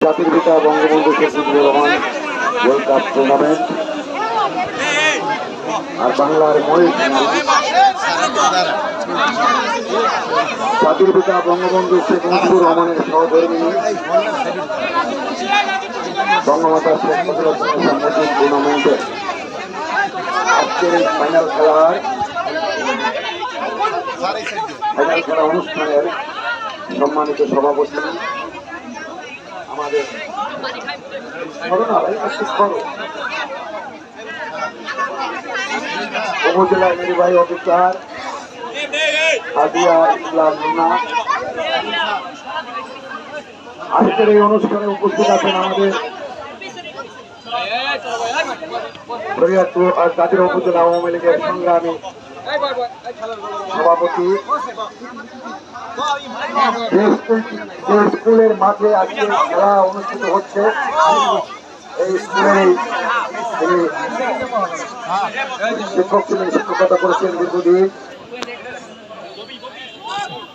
জাতির পিতা Bangabandhu Sheikh Mujibur Rahman world cup tournament আর বাংলার জাতির পিতা বঙ্গবন্ধু শেখ মুজিবুর রহমানের সহধর্মী বঙ্গমাতা শেখ মুজিবুর মুজিব টুর্নামেন্টে আজকের ফাইনাল খেলার ফাইনাল খেলা অনুষ্ঠানের সম্মানিত সভাপতি আমাদের করো না ভাই একটু করো। উপজেলা নির্বাহী অফিসার হাদিয়া ইসলাম লুনা আজকের এই অনুষ্ঠানে উপস্থিত আছেন আমাদের গাজীর উপজেলা আওয়ামী লীগের সংগ্রামী সভাপতি। স্কুলের মাঠে আজকে খেলা অনুষ্ঠিত হচ্ছে। এই স্কুলের শিক্ষক ছিলেন, শিক্ষকতা করেছেন দীর্ঘদিন।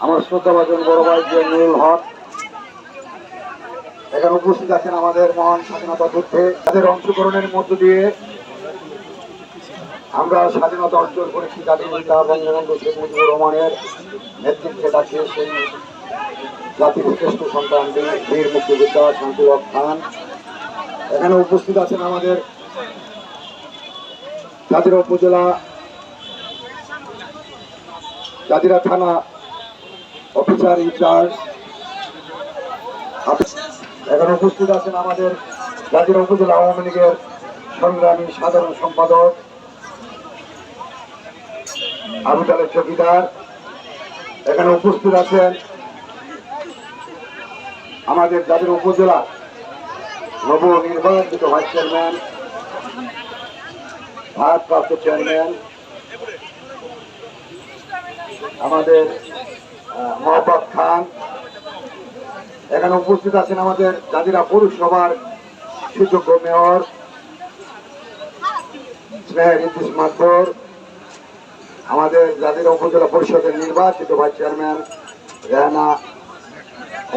আমার শ্রদ্ধাভাজন বড় ভাই যে নুরুল হক। এখানে উপস্থিত আছেন আমাদের মহান স্বাধীনতা যুদ্ধে। তাদের অংশগ্রহণের মধ্য দিয়ে আমরা স্বাধীনতা অর্জন করেছি জাতির পিতা বঙ্গবন্ধু শেখ মুজিবুর রহমানের নেতৃত্বে ডাকে সেই জাতির শ্রেষ্ঠ সন্তান বীর- মুক্তিযোদ্ধা শান্তিরক খান। এখানে উপস্থিত আছেন আমাদের জাতিরা উপজেলা জাতিরা থানা অফিসার ইনচার্জ এখানে উপস্থিত আছেন আমাদের জাতিরা উপজেলা আওয়ামী লীগের সংগ্রামী সাধারণ সম্পাদক আবু তালেব চকিদার এখানে উপস্থিত আছেন। আমাদের যাদের উপজেলা নবনির্বাচিত ভাইস চেয়ারম্যান, ভারপ্রাপ্ত চেয়ারম্যান, আমাদের মহব্বত খান, এখানে উপস্থিত আছেন আমাদের জাজিরা পৌরসভার সুযোগ্য মেয়র স্নেহের ইদ্রিস মাথর আমাদের জাতির উপজেলা পরিষদের নির্বাচিত ভাইস চেয়ারম্যান রেহানা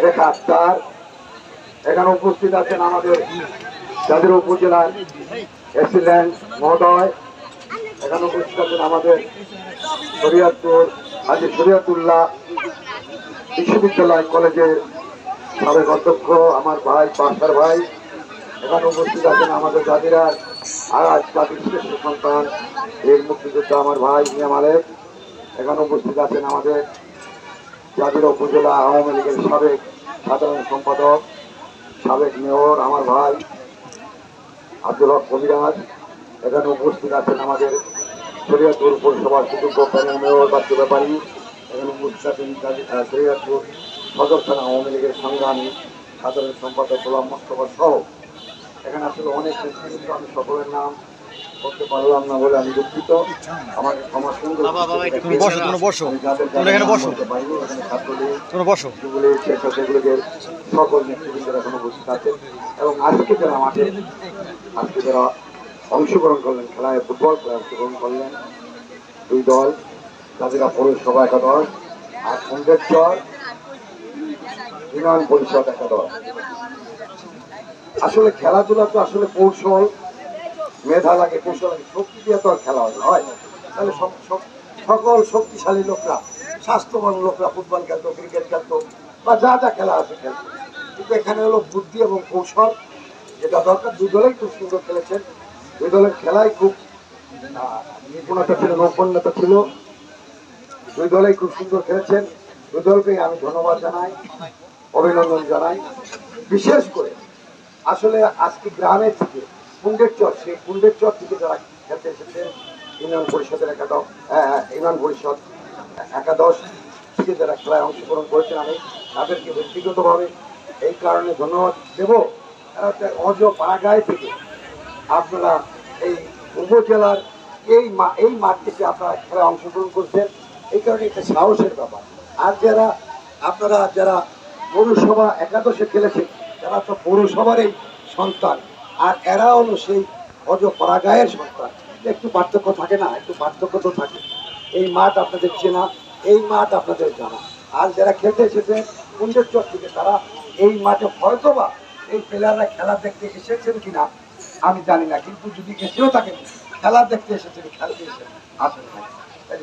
রেখা আক্তার। এখানে উপস্থিত আছেন আমাদের জাতির উপজেলার এসিল্যান্ড মহোদয়। এখানে উপস্থিত আছেন আমাদের শরিয়াতুর হাজি শরিয়াতুল্লাহ বিশ্ববিদ্যালয় কলেজের সাবেক অধ্যক্ষ, আমার ভাই পাশার ভাই। এখানে উপস্থিত আছেন আমাদের জাতিরা আজ সন্তান এর মুক্তিযোদ্ধা আমার ভাই মিয়া মালেক। এখানে উপস্থিত আছেন আমাদের জাতির উপজেলা আওয়ামী লীগের সাবেক সাধারণ সম্পাদক, সাবেক মেয়র আমার ভাই আব্দুল হক কবিরাজ। এখানে উপস্থিত আছেন আমাদের শরীয়তপুর পৌরসভার সুযোগ্য প্যানেল মেয়র বাচ্চু ব্যাপারী। এখানে উপস্থিত আছেন শরীয়তপুর সদর থানা আওয়ামী লীগের সংগ্রামী সাধারণ সম্পাদক গোলাম মোস্তফা সহ এখানে আসলে অনেক নেতৃবৃন্দ আমি সকলের নাম করতে পারলাম না বলে আমি দুঃখিত। আমাকে ক্ষমা সুন্দর তুমি বসো তোমরা বসো। তোমরা এখানে বসো তোমরা বসো। যুবলীগ স্বেচ্ছাসেবীদের সকল নেতৃবৃন্দের এখন উপস্থিত আছেন। এবং আজকে যারা মাঠে আজকে যারা অংশগ্রহণ করলেন খেলায় ফুটবল খেলায় অংশগ্রহণ করলেন দুই দল তাদেরা পৌরসভা একাদশ আর সন্দেশ্বর ইউনিয়ন পরিষদ একাদশ। আসলে খেলাধুলা তো আসলে কৌশল, মেধা লাগে, কৌশল লাগে, শক্তি দিয়ে তো আর খেলা হয় তাহলে সকল শক্তিশালী লোকরা, স্বাস্থ্যবান লোকরা, ফুটবল খেলতো, ক্রিকেট খেলতো, বা যা যা খেলা আছে খেলতো। কিন্তু এখানে হলো বুদ্ধি এবং কৌশল, যেটা দরকার। দুই দলেই খুব সুন্দর খেলেছেন। দুই দলের খেলায় খুব নিপুণতা ছিল, নৈপুণ্যতা ছিল। দুই দলেই খুব সুন্দর খেলেছেন। দুই দলকেই আমি ধন্যবাদ জানাই, অভিনন্দন জানাই। বিশেষ করে আসলে আজকে গ্রামের থেকে কুন্ডের চর সেই কুন্ডের চর থেকে যারা খেলতে এসেছে ইউনিয়ন পরিষদের একাদশ আহ, ইউনিয়ন পরিষদ একাদশ থেকে যারা খেলায় অংশগ্রহণ করেছেন আমি তাদেরকে ব্যক্তিগতভাবে এই কারণে ধন্যবাদ দেব। অজ পাড়াগাঁয় থেকে আপনারা এই উপজেলার এই এই মাঠ থেকে আপনারা খেলায় অংশগ্রহণ করছেন। এই কারণে একটা সাহসের ব্যাপার। আর যারা আপনারা যারা পৌরসভা একাদশে খেলেছেন তারা তো পৌরসভারই সন্তান। আর এরা হলো সেই অজ পাড়াগাঁয়ের সন্তান। একটু পার্থক্য থাকে না, একটু পার্থক্য তো থাকে। এই মাঠ আপনাদের চেনা, এই মাঠ আপনাদের জানা। আর যারা খেলতে এসেছে, কুণ্ডের চর থেকে তারা এই মাঠে হয়তোবা এই প্লেয়াররা খেলা দেখতে এসেছেন কিনা, আমি জানি না। কিন্তু যদি এসেও থাকেন, খেলা দেখতে এসেছেন, খেলতে এসে আসেন।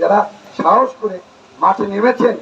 যারা সাহস করে মাঠে নেমেছেন